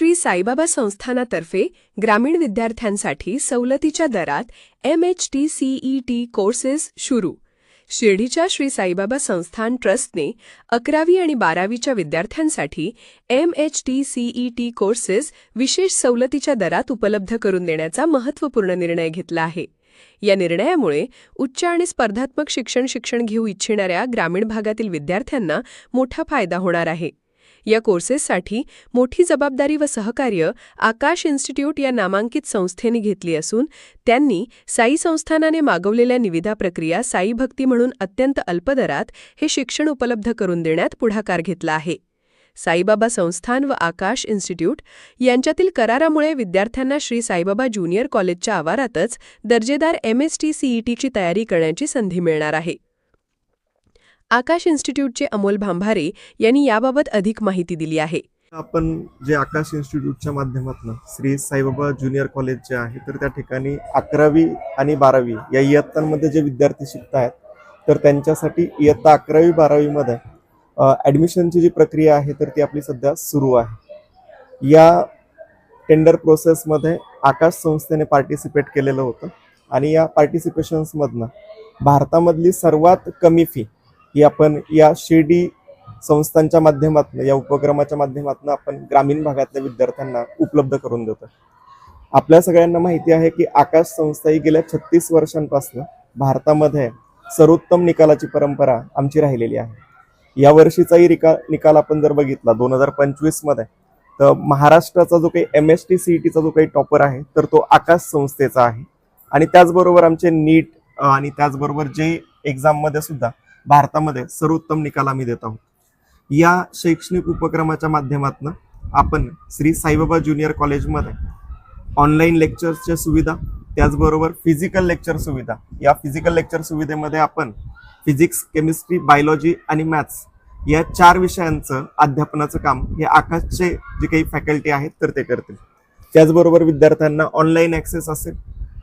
श्री साईबाबा संस्थानातर्फे ग्रामीण विद्यार्थ्यांसाठी सवलतीच्या दरात M H T C E T courses सुरू. शिर्डीच्या श्री साईबाबा संस्थान ट्रस्टने अकरावी आणि बारावीच्या विद्यार्थ्यांसाठी M H T C E T courses विशेष सवलतीच्या दरात उपलब्ध करून देण्याचा महत्त्वपूर्ण निर्णय घेतला आहे. या निर्णयामुळे उच्च आणि स्पर्धात्मक शिक्षण शिक्षण घेऊ इच्छिणाऱ्या ग्रामीण भागातील विद्यार्थ्यांना मोठा फायदा होणार आहे. या कोर्सेससाठी मोठी जबाबदारी व सहकार्य आकाश इन्स्टिट्यूट या नामांकित संस्थेने घेतली असून त्यांनी साई संस्थानाने मागवलेल्या निविदा प्रक्रिया साई भक्ती म्हणून अत्यंत अल्पदरात हे शिक्षण उपलब्ध करून देण्यात पुढाकार घेतला आहे. साईबाबा संस्थान व आकाश इन्स्टिट्यूट यांच्यातील करारामुळे विद्यार्थ्यांना श्री साईबाबा ज्युनियर कॉलेजच्या आवारातच दर्जेदार एम एस टी सीईटीची तयारी करण्याची संधी मिळणार आहे. आकाश इन्स्टिट्यूटचे अमोल भांभारे यांनी याबाबत अधिक माहिती दिली आहे. आपण जे आकाश इन्स्टिट्यूटच्या माध्यमातून श्री साईबाबा ज्युनियर कॉलेज जे आहे तर त्या ठिकाणी अकरावी आणि बारावी या इयत्तांमध्ये जे विद्यार्थी शिकत आहेत तर त्यांच्यासाठी इयत्ता अकरावी बारावीमध्ये ॲडमिशनची जी प्रक्रिया आहे तर ती आपली सध्या सुरू आहे. या टेंडर प्रोसेसमध्ये आकाश संस्थेने पार्टिसिपेट केलेलं होतं आणि या पार्टिसिपेशन्समधनं भारतामधली सर्वात कमी फी ही आपण या शिर्डी संस्थांच्या माध्यमातून या उपक्रमाच्या माध्यमातून आपण ग्रामीण भागातल्या विद्यार्थ्यांना उपलब्ध करून देतो. आपल्या सगळ्यांना माहिती आहे की आकाश संस्था ही गेल्या छत्तीस वर्षांपासून भारतामध्ये सर्वोत्तम निकालाची परंपरा आमची राहिलेली आहे. या वर्षीचाही रिका निकाल आपण जर बघितला दोन हजार पंचवीसमध्ये तर महाराष्ट्राचा जो काही M S T C E टीचा जो काही टॉपर आहे तर तो आकाश संस्थेचा आहे. आणि त्याचबरोबर आमचे नीट आणि त्याचबरोबर जे एक्झाममध्ये सुद्धा भारतामध्ये सर्वोत्तम निकाल आम्ही देत आहोत. या शैक्षणिक उपक्रमाच्या माध्यमातून आपण श्री साईबाबा ज्युनियर कॉलेजमध्ये ऑनलाईन लेक्चर्सच्या सुविधा त्याचबरोबर फिजिकल लेक्चर सुविधा या फिजिकल लेक्चर सुविधेमध्ये आपण फिजिक्स केमिस्ट्री बायोलॉजी आणि मॅथ्स या चार विषयांचं अध्यापनाचं काम हे आकाशचे जे काही फॅकल्टी आहेत तर ते करतील. त्याचबरोबर विद्यार्थ्यांना ऑनलाईन ॲक्सेस असेल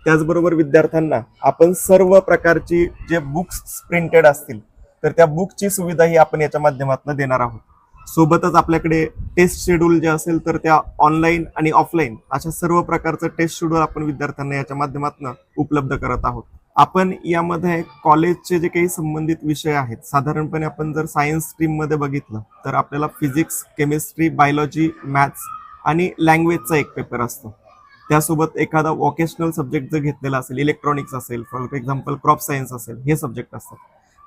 त्याचबरोबर विद्यार्थ्यांना आपण सर्व प्रकारची जे बुक्स प्रिंटेड असतील तर त्या बुकची सुविधा ही आपण याच्या माध्यमातून देणार आहोत. सोबतच आपल्याकडे टेस्ट शेड्यूल जे असेल तर त्या ऑनलाईन आणि ऑफलाईन अशा सर्व प्रकारचं टेस्ट शेड्यूल आपण विद्यार्थ्यांना याच्या माध्यमातून उपलब्ध करत आहोत. आपण यामध्ये कॉलेजचे जे काही संबंधित विषय आहेत साधारणपणे आपण जर सायन्स स्ट्रीममध्ये बघितलं तर आपल्याला फिजिक्स केमिस्ट्री बायोलॉजी मॅथ्स आणि लँग्वेजचा एक पेपर असतो. त्यासोबत एखादा वॉकेशनल सब्जेक्ट जर घेतलेला असेल इलेक्ट्रॉनिक्स असेल फॉर एक्झाम्पल क्रॉप सायन्स असेल हे सब्जेक्ट असतात.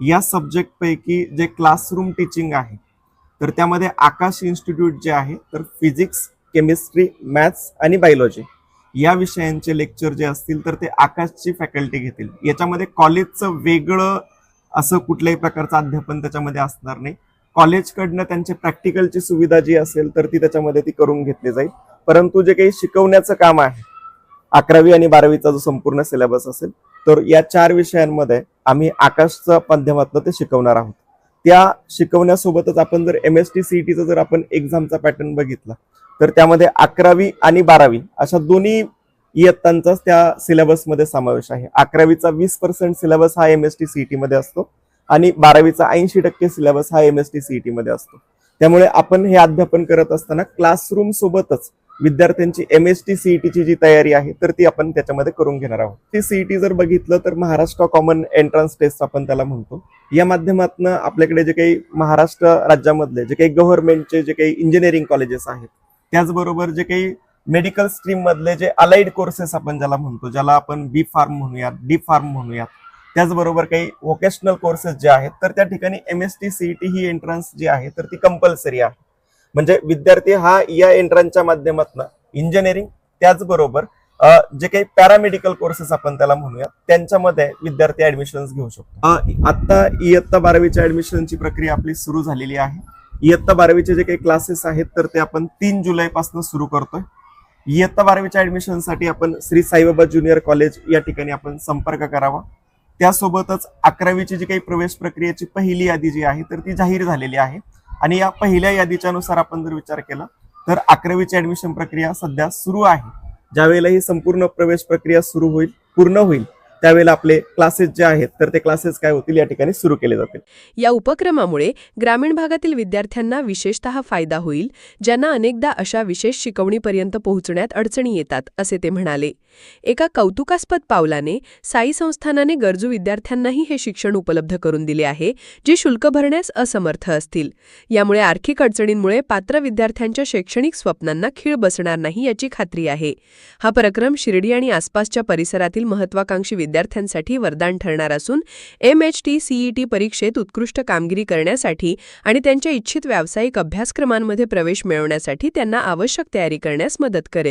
या सब्जेक्टपैकी जे क्लासरूम टीचिंग आहे तर त्यामध्ये आकाश इन्स्टिट्यूट जे आहे तर फिजिक्स केमिस्ट्री मॅथ्स आणि बायोलॉजी या विषयांचे लेक्चर जे असतील तर ते आकाशची फॅकल्टी घेतील. याच्यामध्ये कॉलेजचं वेगळं असं कुठल्याही प्रकारचं अध्यापन त्याच्यामध्ये असणार नाही. कॉलेजकडनं त्यांचे प्रॅक्टिकलची सुविधा जी असेल तर ती त्याच्यामध्ये ती करून घेतली जाईल. परंतु जे काही शिकवण्याचं काम आहे अकरावी आणि बारावीचा जो संपूर्ण सिलेबस असेल तर या चार विषयांमध्ये आम्ही आकाशच्या माध्यमातून ते शिकवणार आहोत. त्या शिकवण्यासोबतच आपण जर एम एस टी सीईटीचा जर आपण एक्झामचा पॅटर्न बघितला तर त्यामध्ये अकरावी आणि बारावी अशा दोन्ही इयत्तांचाच त्या सिलेबसमध्ये समावेश आहे. अकरावीचा वीस पर्सेंट सिलेबस हा एम एस टी सीईटी मध्ये असतो आणि बारावीचा ऐंशी टक्के सिलेबस हा एम एस टी सीईटी मध्ये असतो. त्यामुळे आपण हे अध्यापन करत असताना क्लासरूम सोबतच विद्यार्थ्यांची एम एस टी सीईटीची जी तयारी आहे तर ती आपण त्याच्यामध्ये करून घेणार आहोत. ती सीईटी जर बघितलं तर महाराष्ट्र कॉमन एंट्रन्स टेस्ट आपण त्याला म्हणतो. या माध्यमातून आपल्याकडे जे काही महाराष्ट्र राज्यामधले जे काही गव्हर्नमेंटचे जे काही इंजिनिअरिंग कॉलेजेस आहेत त्याचबरोबर जे काही मेडिकल स्ट्रीम मधले जे अलाइड कोर्सेस आपण ज्याला म्हणतो ज्याला आपण बी फार्म म्हणूयात डी फार्म म्हणूयात त्याचबरोबर काही वोकेशनल कोर्सेस जे आहेत तर त्या ठिकाणी एम एस टी सीईटी ही एंट्रन्स जी आहे तर ती कंपल्सरी आहे. म्हणजे विद्यार्थी हा या एंट्रांच्या माध्यमातून इंजिनिअरिंग त्याचबरोबर जे काही पॅरामेडिकल कोर्सेस आपण त्याला म्हणूया त्यांच्यामध्ये विद्यार्थी ऍडमिशन घेऊ शकतो. आता इयत्ता बारावीच्या ऍडमिशनची प्रक्रिया आपली सुरू झालेली आहे. इयत्ता बारावीचे जे काही क्लासेस आहेत तर ते आपण तीन जुलैपासून सुरू करतोय. इयत्ता बारावीच्या ऍडमिशनसाठी आपण श्री साईबाबा ज्युनियर कॉलेज या ठिकाणी आपण संपर्क करावा. त्यासोबतच अकरावीची जी काही प्रवेश प्रक्रियेची पहिली यादी जी आहे तर ती जाहीर झालेली आहे. आणि या पहिल्या यादीच्या नुसार आपण जर विचार केला तर अकरावीची ऍडमिशन प्रक्रिया सध्या सुरू आहे. ज्यावेळेला ही संपूर्ण प्रवेश प्रक्रिया सुरू होईल पूर्ण होईल त्यावेळेला आपले क्लासेस जे आहेत तर ते क्लासेस काय होतील? या ठिकाणी सुरू केले जातील. या उपक्रमामुळे ग्रामीण भागातील विद्यार्थ्यांना विशेषतः फायदा होईल ज्यांना अनेकदा अशा विशेष शिकवणीपर्यंत पोहोचण्यात अडचणी येतात असे ते म्हणाले. एका कौतुकास्पद पावलाने साई संस्थानाने गरजू विद्यार्थ्यांनाही हे शिक्षण उपलब्ध करून दिले आहे जे शुल्क भरण्यास असमर्थ असतील. यामुळे आर्थिक अडचणींमुळे पात्र विद्यार्थ्यांच्या शैक्षणिक स्वप्नांना खीळ बसणार नाही याची खात्री आहे. हा पराक्रम शिर्डी आणि आसपासच्या परिसरातील महत्वाकांक्षी विद्यार्थ्यांसाठी वरदान ठरणार असून एम एच टी सीईटी परीक्षेत उत्कृष्ट कामगिरी करण्यासाठी आणि त्यांच्या इच्छित व्यावसायिक अभ्यासक्रमांमध्ये प्रवेश मिळवण्यासाठी त्यांना आवश्यक तयारी करण्यास मदत करेल.